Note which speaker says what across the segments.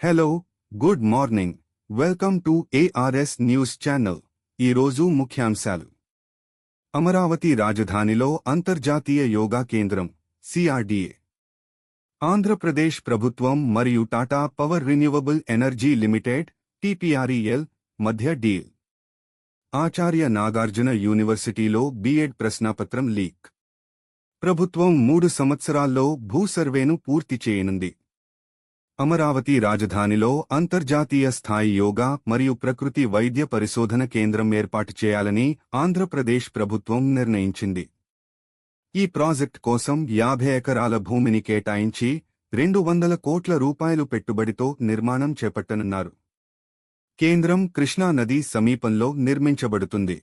Speaker 1: Hello good morning welcome to ARS news channel ఈరోజు ముఖ్యాంశాలు. అమరావతి రాజధానిలో అంతర్జాతీయ యోగా కేంద్రం సిఆర్డీఏ ఆంధ్రప్రదేశ్ ప్రభుత్వం మరియు Tata power renewable energy limited TPREL మధ్య డీల్. ఆచార్య నాగార్జున యూనివర్సిటీలో బీఎడ్ ప్రశ్నాపత్రం లీక్. ప్రభుత్వం మూడు సంవత్సరాల్లో భూ సర్వేను పూర్తి చేయనుంది. అమరావతి రాజధానిలో అంతర్జాతీయ స్థాయి యోగా మరియు ప్రకృతి వైద్య పరిశోధన కేంద్రం ఏర్పాటు చేయాలని ఆంధ్రప్రదేశ్ ప్రభుత్వం నిర్ణయించింది. ఈ ప్రాజెక్ట్ కోసం యాభై ఎకరాల భూమిని కేటాయించి రెండు వందల కోట్ల రూపాయలు పెట్టుబడితో నిర్మాణం చేపట్టనున్నారు. కేంద్రం కృష్ణా నది సమీపంలో నిర్మించబడుతుంది.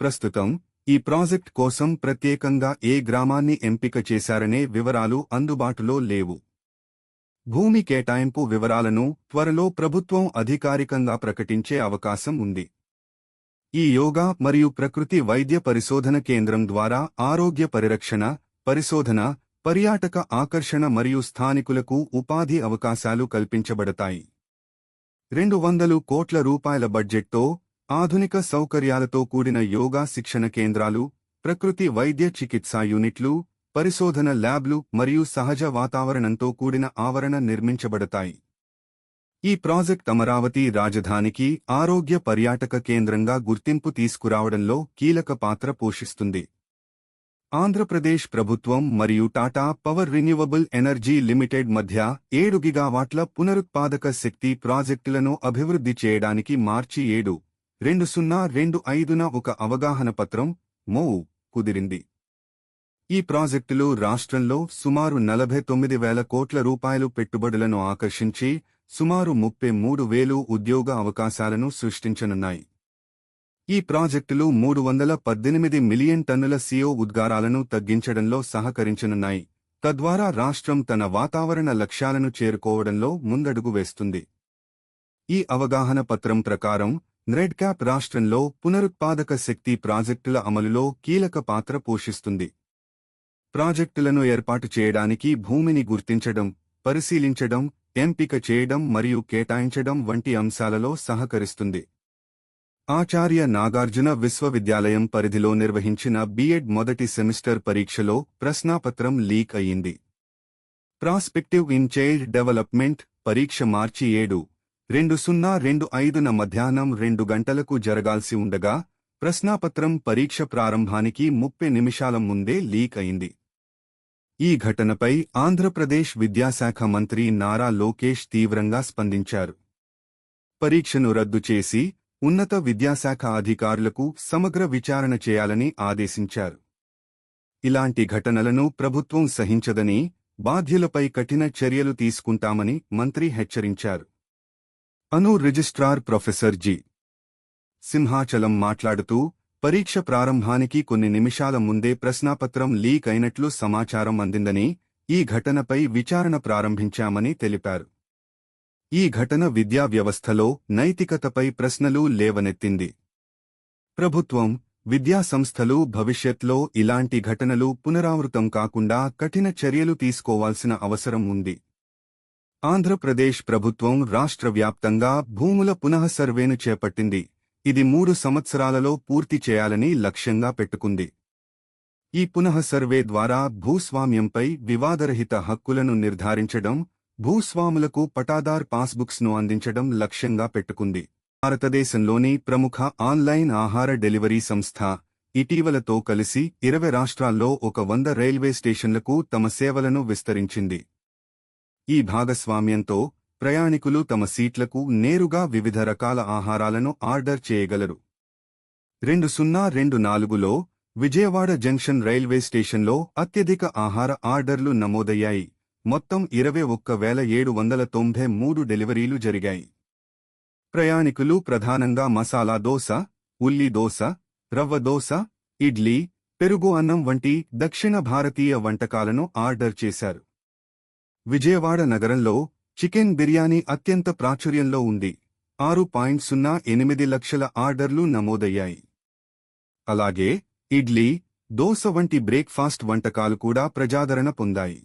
Speaker 1: ప్రస్తుతం ఈ ప్రాజెక్ట్ కోసం ప్రత్యేకంగా ఏ గ్రామాన్ని ఎంపిక చేశారనే వివరాలు అందుబాటులో లేవు. భూమి కేటాయింపు వివరాలను త్వరలో ప్రభుత్వం అధికారికంగా ప్రకటించే అవకాశం ఉంది. ఈ యోగా మరియు ప్రకృతి వైద్య పరిశోధన కేంద్రం ద్వారా ఆరోగ్య పరిరక్షణ పరిశోధన పర్యాటక ఆకర్షణ మరియు స్థానికులకు ఉపాధి అవకాశాలు కల్పించబడతాయి. రెండు వందలు కోట్ల రూపాయల బడ్జెట్తో ఆధునిక సౌకర్యాలతో కూడిన యోగా శిక్షణ కేంద్రాలు ప్రకృతి వైద్య చికిత్సా యూనిట్లు పరిశోధన ల్యాబ్లు మరియు సహజ వాతావరణంతో కూడిన ఆవరణ నిర్మించబడతాయి. ఈ ప్రాజెక్ట్ అమరావతి రాజధానికి ఆరోగ్య పర్యాటక కేంద్రంగా గుర్తింపు తీసుకురావడంలో కీలక పాత్ర పోషిస్తుంది. ఆంధ్రప్రదేశ్ ప్రభుత్వం మరియు Tata power renewable energy limited మధ్య ఏడు గిగావాట్ల పునరుత్పాదక శక్తి ప్రాజెక్టులను అభివృద్ధి చేయడానికి మార్చి ఏడు రెండు సున్నా రెండు ఐదున ఒక అవగాహన పత్రం మో కుదిరింది. ఈ ప్రాజెక్టులు రాష్ట్రంలో సుమారు నలభై తొమ్మిది వేల కోట్ల రూపాయలు పెట్టుబడులను ఆకర్షించి సుమారు ముప్పై మూడు వేలు ఉద్యోగ అవకాశాలను సృష్టించనున్నాయి. ఈ ప్రాజెక్టులు మూడు వందల పద్దెనిమిది మిలియన్ టన్నుల సిఓ ఉద్గారాలను తగ్గించడంలో సహకరించనున్నాయి. తద్వారా రాష్ట్రం తన వాతావరణ లక్ష్యాలను చేరుకోవడంలో ముందడుగు వేస్తుంది. ఈ అవగాహన పత్రం ప్రకారం క్యాప్ రాష్ట్రంలో పునరుత్పాదక శక్తి ప్రాజెక్టుల అమలులో కీలక పాత్ర పోషిస్తుంది. ప్రాజెక్టులను ఏర్పాటు చేయడానికి భూమిని గుర్తించడం పరిశీలించడం ఎంపిక చేయడం మరియు కేటాయించడం వంటి అంశాలలో సహకరిస్తుంది. ఆచార్య నాగార్జున విశ్వవిద్యాలయం పరిధిలో నిర్వహించిన బీఎడ్ మొదటి సెమిస్టర్ పరీక్షలో ప్రశ్నాపత్రం లీక్ అయింది ప్రాస్పెక్టివ్ ఇన్ చైల్డ్ డెవలప్మెంట్ పరీక్ష మార్చి ఏడు రెండు సున్నా రెండు ఐదున మధ్యాహ్నం రెండు గంటలకు జరగాల్సి ఉండగా ప్రశ్నాపత్రం పరీక్ష ప్రారంభానికి ముప్పై నిమిషాల ముందే లీక్ అయింది ఈ ఘటనపై ఆంధ్రప్రదేశ్ విద్యాశాఖ మంత్రి నారా లోకేష్ తీవ్రంగా స్పందించారు. పరీక్షను రద్దు చేసి ఉన్నత విద్యాశాఖ అధికారులకు సమగ్ర విచారణ చేయాలని ఆదేశించారు. ఇలాంటి ఘటనలను ప్రభుత్వం సహించదని బాధ్యులపై కఠిన చర్యలు తీసుకుంటామని మంత్రి హెచ్చరించారు. ANU registrar professor G. Simhachalam మాట్లాడుతూ పరీక్ష ప్రారంభానికి కొన్ని నిమిషాల ముందే ప్రశ్నాపత్రం లీక్ అయినట్లు సమాచారం అందిందని ఈ ఘటనపై విచారణ ప్రారంభించామని తెలిపారు. ఈ ఘటన విద్యా వ్యవస్థలో నైతికతపై ప్రశ్నలు లేవనెత్తింది. ప్రభుత్వం విద్యా సంస్థలు భవిష్యత్లో ఇలాంటి ఘటనలు పునరావృతం కాకుండా కఠిన చర్యలు తీసుకోవాల్సిన అవసరం ఉంది. ఆంధ్రప్రదేశ్ ప్రభుత్వం రాష్ట్ర వ్యాప్తంగా భూముల పునః సర్వేను చేపట్టింది. ఇది మూడు సంవత్సరాలలో పూర్తి చేయాలని లక్ష్యంగా పెట్టుకుంది. ఈ పునః సర్వే ద్వారా భూస్వామ్యంపై వివాదరహిత హక్కులను నిర్ధారించడం భూస్వాములకు పటాదార్ పాస్బుక్స్ను అందించడం లక్ష్యంగా పెట్టుకుంది. భారతదేశంలోని ప్రముఖ ఆన్లైన్ ఆహార డెలివరీ సంస్థ ఇటీవలతో కలిసి ఇరవై రాష్ట్రాల్లో ఒక వంద రైల్వే స్టేషన్లకు తమ సేవలను విస్తరించింది. ఈ భాగస్వామ్యంతో ప్రయాణికులు తమ సీట్లకు నేరుగా వివిధ రకాల ఆహారాలను ఆర్డర్ చేయగలరు. రెండు సున్నా రెండు నాలుగులో విజయవాడ జంక్షన్ రైల్వే స్టేషన్లో అత్యధిక ఆహార ఆర్డర్లు నమోదయ్యాయి. మొత్తం ఇరవై ఒక్క వేల ఏడు వందల తొంభై మూడు డెలివరీలు జరిగాయి. ప్రయాణికులు ప్రధానంగా మసాలా దోశ ఉల్లి దోశ రవ్వ దోశ ఇడ్లీ పెరుగు అన్నం వంటి దక్షిణ భారతీయ వంటకాలను ఆర్డర్ చేశారు. విజయవాడ నగరంలో చికెన్ బిర్యానీ అత్యంత ప్రాచుర్యంలో ఉంది. ఆరు పాయింట్ సున్నా ఎనిమిది లక్షల ఆర్డర్లు నమోదయ్యాయి. అలాగే ఇడ్లీ దోస వంటి బ్రేక్ఫాస్ట్ వంటకాలు కూడా ప్రజాదరణ పొందాయి.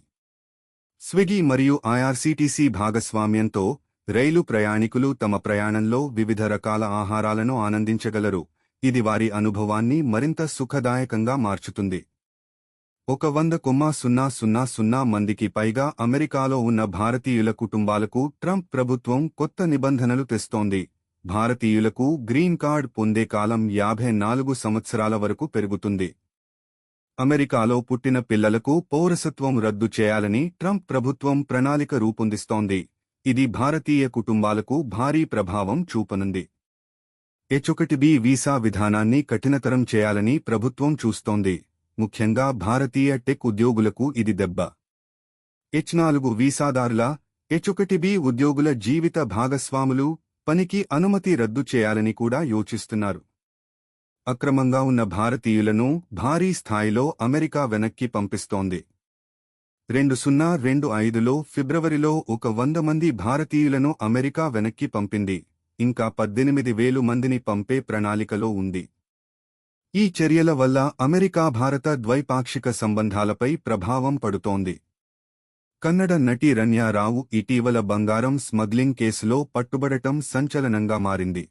Speaker 1: స్విగ్గీ మరియు ఐఆర్సీటీసీ భాగస్వామ్యంతో రైలు ప్రయాణికులు తమ ప్రయాణంలో వివిధ రకాల ఆహారాలను ఆనందించగలరు. ఇది వారి అనుభవాన్ని మరింత సుఖదాయకంగా మార్చుతుంది. ఒక వంద కొమ్మా సున్నా సున్నా సున్నా మందికి పైగా అమెరికాలో ఉన్న భారతీయుల కుటుంబాలకు ట్రంప్ ప్రభుత్వం కొత్త నిబంధనలు తెస్తోంది. భారతీయులకు గ్రీన్ కార్డ్ పొందే కాలం యాభై నాలుగు సంవత్సరాల వరకు పెరుగుతుంది. అమెరికాలో పుట్టిన పిల్లలకు పౌరసత్వం రద్దు చేయాలని ట్రంప్ ప్రభుత్వం ప్రణాళిక రూపొందిస్తోంది. ఇది భారతీయ కుటుంబాలకు భారీ ప్రభావం చూపనుంది. హెచ్ బి వీసా విధానాన్ని కఠినతరం చేయాలని ప్రభుత్వం చూస్తోంది. ముఖ్యంగా భారతీయ టెక్ ఉద్యోగులకు ఇది దెబ్బ. హెచ్ నాలుగు వీసాదారుల హెచ్ ఉద్యోగుల జీవిత భాగస్వాములు పనికి అనుమతి రద్దు చేయాలని కూడా యోచిస్తున్నారు. అక్రమంగా ఉన్న భారతీయులను భారీ స్థాయిలో అమెరికా వెనక్కి పంపిస్తోంది. రెండు సున్నా రెండు ఐదులో ఫిబ్రవరిలో ఒక వంద మంది భారతీయులను అమెరికా వెనక్కి పంపింది. ఇంకా పద్దెనిమిది వేలు మందిని పంపే ప్రణాళికలో ఉంది. ఈ చర్యల వల్ల అమెరికా భారత ద్వైపాక్షిక సంబంధాలపై ప్రభావం పడుతోంది. కన్నడ నటి రన్యారావు ఇటీవల బంగారం స్మగ్లింగ్ కేసులో పట్టుబడటం సంచలనంగా మారింది.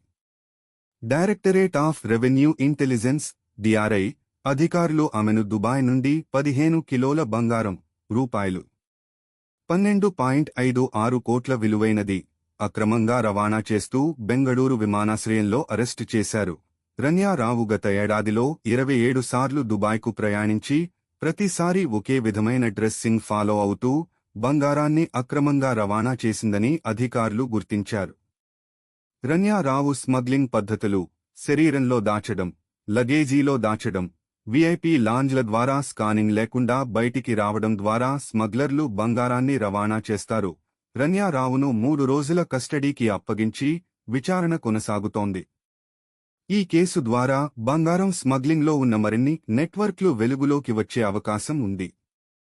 Speaker 1: Directorate of revenue intelligence DRI అధికారులు ఆమెను దుబాయ్ నుండి పదిహేను కిలోల బంగారం రూపాయలు పన్నెండు పాయింట్ ఐదు ఆరు కోట్ల విలువైనది అక్రమంగా రవాణా చేస్తూ బెంగళూరు విమానాశ్రయంలో అరెస్టు చేశారు. రన్యారావు గత ఏడాదిలో ఇరవై ఏడు సార్లు దుబాయ్కు ప్రయాణించి ప్రతిసారి ఒకే విధమైన డ్రెస్సింగ్ ఫాలో అవుతూ బంగారాన్ని అక్రమంగా రవాణా చేసిందని అధికారులు గుర్తించారు. రన్యారావు స్మగ్లింగ్ పద్ధతులు శరీరంలో దాచడం లగేజీలో దాచడం వీఐపీ లాంజ్ల ద్వారా స్కానింగ్ లేకుండా బయటికి రావడం ద్వారా స్మగ్లర్లు బంగారాన్ని రవాణా చేస్తారు. రన్యారావును మూడు రోజుల కస్టడీకి అప్పగించి విచారణ కొనసాగుతోంది. ఈ కేసు ద్వారా బంగారం స్మగ్లింగ్లో ఉన్న మరిన్ని నెట్వర్క్లు వెలుగులోకి వచ్చే అవకాశం ఉంది.